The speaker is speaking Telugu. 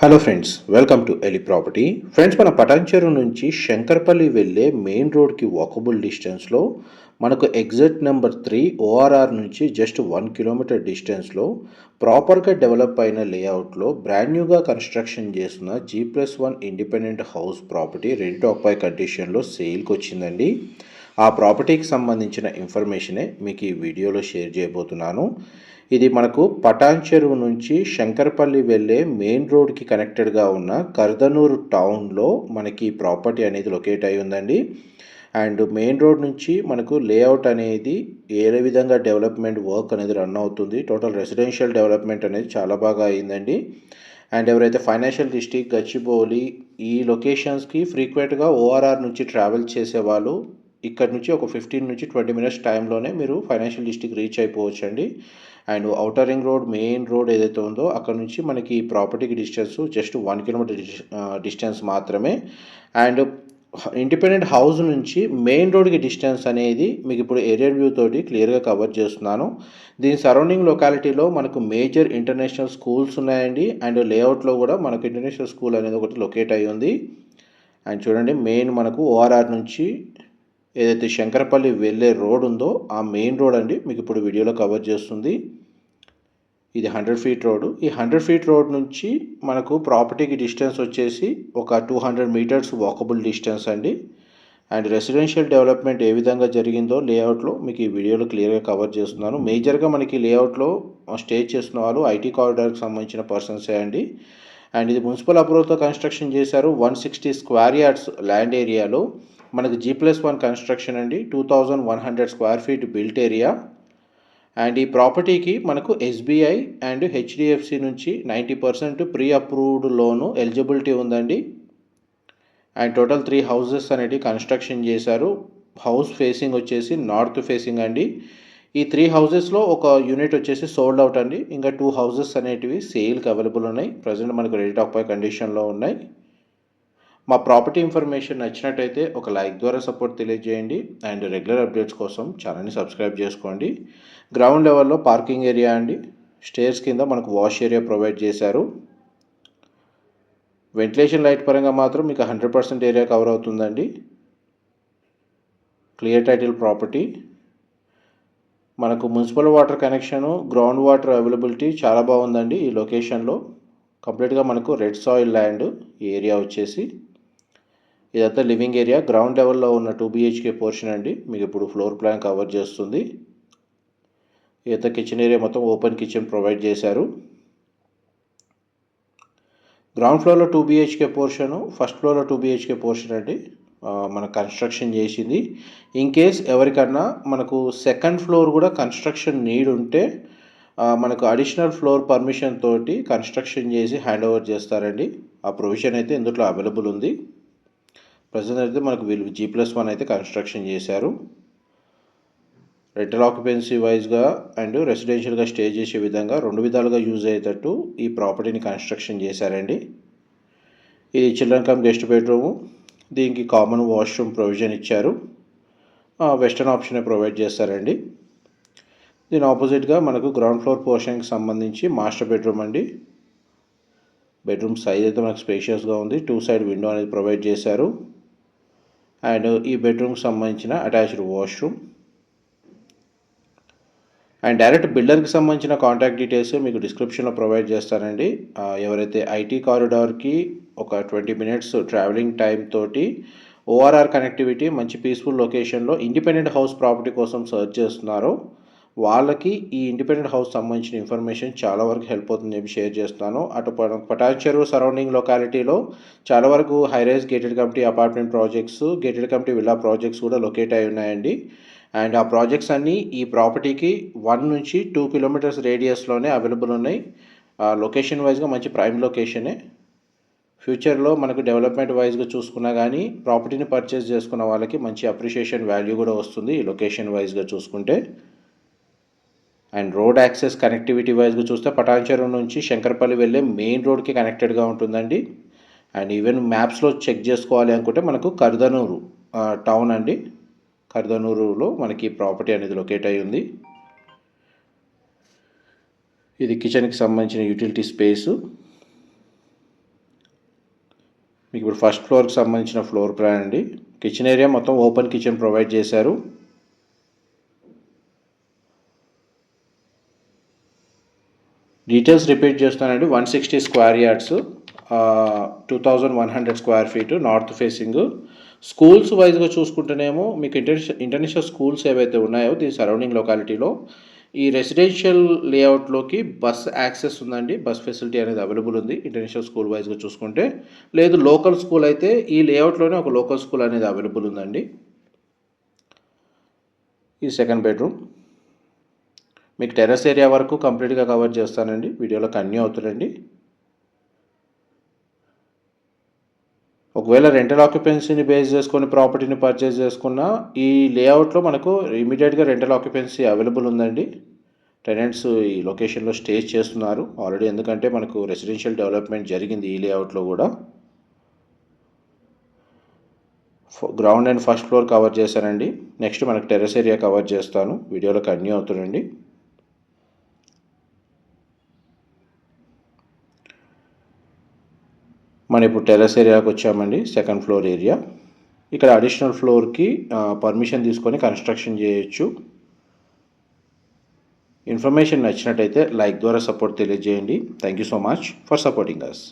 Hello friends welcome to Eli property friends మన పటాన్చెరు నుంచి శంకర్పల్లి వెళ్ళే మెయిన్ రోడ్కి వాకబుల్ డిస్టెన్స్లో మనకు ఎగ్జిట్ నెంబర్ త్రీ ఓఆర్ఆర్ నుంచి జస్ట్ వన్ కిలోమీటర్ డిస్టెన్స్లో ప్రాపర్గా డెవలప్ అయిన లేఅవుట్లో బ్రాండ్ న్యూగా కన్స్ట్రక్షన్ చేసిన G plus one independent house property rent ఆక్పై కండిషన్లో సేల్కి వచ్చిందండి ఆ ప్రాపర్టీకి సంబంధించిన ఇన్ఫర్మేషనే మీకు ఈ వీడియోలో షేర్ చేయబోతున్నాను. ఇది మనకు పటాన్ చెరువు నుంచి శంకర్పల్లి వెళ్ళే మెయిన్ రోడ్కి కనెక్టెడ్గా ఉన్న కర్దనూరు టౌన్లో మనకి ప్రాపర్టీ అనేది లొకేట్ అయి ఉందండి. అండ్ మెయిన్ రోడ్ నుంచి మనకు లేఅవుట్ అనేది ఏ విధంగా డెవలప్మెంట్ వర్క్ అనేది రన్ అవుతుంది టోటల్ రెసిడెన్షియల్ డెవలప్మెంట్ అనేది చాలా బాగా అయిందండి. అండ్ ఎవరైతే ఫైనాన్షియల్ డిస్టిక్ గచ్చిబౌలి ఈ లొకేషన్స్కి ఫ్రీక్వెంట్గా ఓఆర్ఆర్ నుంచి ట్రావెల్ చేసేవాళ్ళు ఇక్కడ నుంచి ఒక ఫిఫ్టీన్ నుంచి ట్వంటీ మినిట్స్ టైంలోనే మీరు ఫైనాన్షియల్ డిస్ట్రిక్ట్ రీచ్ అయిపోవచ్చు అండి and outer ring road main road ఏదైతే ఉందో అక్కడ నుంచి మనకి ప్రాపర్టీకి distance just one kilometer distance మాత్రమే. అండ్ ఇండిపెండెంట్ హౌస్ నుంచి మెయిన్ రోడ్కి డిస్టెన్స్ అనేది మీకు ఇప్పుడు ఏరియల్ వ్యూ తోటి క్లియర్గా కవర్ చేస్తున్నాను. దీని సరౌండింగ్ లొకాలిటీలో మనకు మేజర్ ఇంటర్నేషనల్ స్కూల్స్ ఉన్నాయండి. అండ్ లేఅవుట్లో కూడా మనకు ఇంటర్నేషనల్ స్కూల్ అనేది ఒకటి లొకేట్ అయ్యి ఉంది అండ్ చూడండి మెయిన్ మనకు ఓఆర్ఆర్ నుంచి ఏదైతే శంకరపల్లి వెళ్ళే రోడ్ ఉందో ఆ మెయిన్ రోడ్ అండి మీకు ఇప్పుడు వీడియోలో కవర్ చేస్తుంది. ఇది హండ్రెడ్ ఫీట్ రోడ్. ఈ హండ్రెడ్ ఫీట్ రోడ్ నుంచి మనకు ప్రాపర్టీకి డిస్టెన్స్ వచ్చేసి ఒక two hundred meters walkable distance అండి. అండ్ రెసిడెన్షియల్ డెవలప్మెంట్ ఏ విధంగా జరిగిందో లేఅవుట్లో మీకు ఈ వీడియోలో క్లియర్గా కవర్ చేస్తున్నాను. మేజర్గా మనకి లేఅవుట్లో స్టే చేస్తున్న వాళ్ళు ఐటీ కారిడార్కి సంబంధించిన పర్సన్సే అండి. అండ్ ఇది మున్సిపల్ అప్రూవల్తో కన్స్ట్రక్షన్ చేశారు. One sixty square yards land ఏరియాలో మనకు జీ ప్లస్ వన్ కన్స్ట్రక్షన్ అండి. Two thousand one hundred square feet built area and ఈ ప్రాపర్టీకి మనకు ఎస్బీఐ అండ్ హెచ్డిఎఫ్సి నుంచి ninety percent pre approved loan eligibility ఉందండి. అండ్ టోటల్ త్రీ హౌసెస్ అనేటివి కన్స్ట్రక్షన్ చేశారు. హౌస్ ఫేసింగ్ వచ్చేసి నార్త్ ఫేసింగ్ అండి. ఈ త్రీ హౌసెస్లో ఒక యూనిట్ వచ్చేసి సోల్డ్ అవుట్ అండి. ఇంకా టూ హౌసెస్ అనేటివి సేల్కి అవైలబుల్ ఉన్నాయి. ప్రజెంట్ మనకు రెడీ టాక్ పై కండిషన్లో ఉన్నాయి. మా ప్రాపర్టీ ఇన్ఫర్మేషన్ నచ్చినట్టయితే ఒక లైక్ ద్వారా సపోర్ట్ తెలియజేయండి అండ్ రెగ్యులర్ అప్డేట్స్ కోసం ఛానల్ని సబ్స్క్రైబ్ చేసుకోండి. గ్రౌండ్ లెవెల్లో పార్కింగ్ ఏరియా అండి. స్టేర్స్ కింద మనకు వాష్ ఏరియా ప్రొవైడ్ చేశారు. వెంటిలేషన్ లైట్ పరంగా మాత్రం మీకు హండ్రెడ్ పర్సెంట్ ఏరియా కవర్ అవుతుందండి. Clear title property. మనకు municipal water connection ground water availability చాలా బాగుందండి ఈ లొకేషన్లో. కంప్లీట్గా మనకు రెడ్ సాయిల్ ల్యాండ్ ఈ ఏరియా వచ్చేసి. ఇదంతా లివింగ్ ఏరియా. గ్రౌండ్ లెవెల్లో ఉన్న టూ బిహెచ్కే పోర్షన్ అండి. మీకు ఇప్పుడు ఫ్లోర్ ప్లాన్ కవర్ చేస్తుంది. ఇదంతా కిచెన్ ఏరియా మొత్తం ఓపెన్ కిచెన్ ప్రొవైడ్ చేశారు. గ్రౌండ్ ఫ్లోర్లో టూ బిహెచ్కే పోర్షను ఫస్ట్ ఫ్లోర్లో టూ బిహెచ్కే పోర్షన్ అండి. మన కన్స్ట్రక్షన్ చేసింది. ఇన్ కేస్ ఎవరికన్నా మనకు సెకండ్ ఫ్లోర్ కూడా కన్స్ట్రక్షన్ నీడ్ ఉంటే మనకు అడిషనల్ ఫ్లోర్ పర్మిషన్ తోటి కన్స్ట్రక్షన్ చేసి హ్యాండ్ ఓవర్ చేస్తారండి. ఆ ప్రొవిజన్ అయితే ఇందులో అవైలబుల్ ఉంది. ప్రజెంట్ అయితే మనకు వీళ్ళు జీ ప్లస్ వన్ అయితే కన్స్ట్రక్షన్ చేశారు. రెంటల్ ఆక్యుపెన్సీ వైజ్గా అండ్ రెసిడెన్షియల్గా స్టే చేసే విధంగా రెండు విధాలుగా యూజ్ అయ్యేటట్టు ఈ ప్రాపర్టీని కన్స్ట్రక్షన్ చేశారండి. ఇది చిల్డ్రన్ కమ్ గెస్ట్ బెడ్రూము దీనికి కామన్ వాష్రూమ్ ప్రొవిజన్ ఇచ్చారు. వెస్టర్న్ ఆప్షనే ప్రొవైడ్ చేస్తారండి. దీని ఆపోజిట్గా మనకు గ్రౌండ్ ఫ్లోర్ పోర్షన్కి సంబంధించి మాస్టర్ బెడ్రూమ్ అండి. బెడ్రూమ్ సైజ్ అయితే మనకు స్పేషియస్గా ఉంది. టూ సైడ్ విండో అనేది ప్రొవైడ్ చేశారు. అండ్ ఈ బెడ్రూమ్కి సంబంధించిన అటాచ్డ్ వాష్రూమ్. అండ్ డైరెక్ట్ బిల్డర్కి సంబంధించిన కాంటాక్ట్ డీటెయిల్స్ మీకు డిస్క్రిప్షన్లో ప్రొవైడ్ చేస్తానండి. ఎవరైతే ఐటీ కారిడార్కి ఒక ట్వంటీ మినిట్స్ ట్రావెలింగ్ టైం తోటి ఓఆర్ఆర్ కనెక్టివిటీ మంచి పీస్ఫుల్ లొకేషన్లో ఇండిపెండెంట్ హౌస్ ప్రాపర్టీ కోసం సర్చ్ చేస్తున్నారో వాళ్ళకి ఈ ఇండిపెండెంట్ హౌస్ సంబంధించిన ఇన్ఫర్మేషన్ చాలా వరకు హెల్ప్ అవుతుందని చెప్పి షేర్ చేస్తున్నాను. అటు పటాన్ చెరువు సరౌండింగ్ లొకాలిటీలో చాలా వరకు high rise gated community apartment projects gated community villa projects కూడా లొకేట్ అయి ఉన్నాయండి. అండ్ ఆ ప్రాజెక్ట్స్ అన్నీ ఈ ప్రాపర్టీకి వన్ నుంచి టూ కిలోమీటర్స్ రేడియస్లోనే అవైలబుల్ ఉన్నాయి. లొకేషన్ వైజ్గా మంచి ప్రైమ్ లొకేషనే ఫ్యూచర్లో మనకు డెవలప్మెంట్ వైజ్గా చూసుకున్నా కానీ ప్రాపర్టీని పర్చేస్ చేసుకున్న వాళ్ళకి మంచి అప్రిషియేషన్ వాల్యూ కూడా వస్తుంది ఈ లొకేషన్ వైజ్గా చూసుకుంటే. అండ్ రోడ్ యాక్సెస్ కనెక్టివిటీ వైజ్గా చూస్తే పటాన్చెరు నుంచి శంకరపల్లి వెళ్ళే మెయిన్ రోడ్కి కనెక్టెడ్గా ఉంటుందండి. అండ్ ఈవెన్ మ్యాప్స్లో చెక్ చేసుకోవాలి అనుకుంటే మనకు కర్దనూరు టౌన్ అండి. కర్దనూరులో మనకి ప్రాపర్టీ అనేది లొకేట్ అయి ఉంది. ఇది కిచెన్కి సంబంధించిన యూటిలిటీ స్పేసు. మీకు ఇప్పుడు ఫస్ట్ ఫ్లోర్కి సంబంధించిన ఫ్లోర్ ప్లాన్ అండి. కిచెన్ ఏరియా మొత్తం ఓపెన్ కిచెన్ ప్రొవైడ్ చేశారు. డీటెయిల్స్ రిపీట్ చేస్తానండి one sixty square yards two thousand one hundred square feet north facing schools వైజ్గా చూసుకుంటేనేమో మీకు ఇంటర్నేషనల్ ఇంటర్నేషనల్ స్కూల్స్ ఏవైతే ఉన్నాయో దీని సరౌండింగ్ లొకాలిటీలో ఈ రెసిడెన్షియల్ లేఅవుట్లోకి బస్ యాక్సెస్ ఉందండి. బస్ ఫెసిలిటీ అనేది అవైలబుల్ ఉంది ఇంటర్నేషనల్ స్కూల్ వైజ్గా చూసుకుంటే. లేదు లోకల్ స్కూల్ అయితే ఈ లేఅవుట్లోనే ఒక లోకల్ స్కూల్ అనేది అవైలబుల్ ఉందండి. ఈ సెకండ్ బెడ్రూమ్ మీకు టెర్రస్ ఏరియా వరకు కంప్లీట్గా కవర్ చేస్తానండి. వీడియోలో కన్యూ అవుతుందండి ఒకవేళ రెంటల్ ఆక్యుపెన్సీని బేస్ చేసుకొని ప్రాపర్టీని పర్చేస్ చేసుకున్న ఈ లేఅవుట్లో మనకు ఇమీడియట్గా రెంటల్ ఆక్యుపెన్సీ అవైలబుల్ ఉందండి. టెనెంట్స్ ఈ లొకేషన్లో స్టే చేస్తున్నారు. ఆల్రెడీ ఎందుకంటే మనకు రెసిడెన్షియల్ డెవలప్మెంట్ జరిగింది ఈ లేఅవుట్లో కూడా. Ground and first floor cover చేశానండి. నెక్స్ట్ మనకు టెర్రస్ ఏరియా కవర్ చేస్తాను. వీడియోలో కన్యూ అవుతుందండి మనం ఇప్పుడు టెర్రస్ ఏరియాకి వచ్చామండి సెకండ్ ఫ్లోర్ ఏరియా ఇక్కడ అడిషనల్ ఫ్లోర్కి పర్మిషన్ తీసుకొని కన్స్ట్రక్షన్ చేయొచ్చు. ఇన్ఫర్మేషన్ నచ్చినట్టయితే లైక్ ద్వారా సపోర్ట్ తెలియజేయండి. Thank you so much for supporting us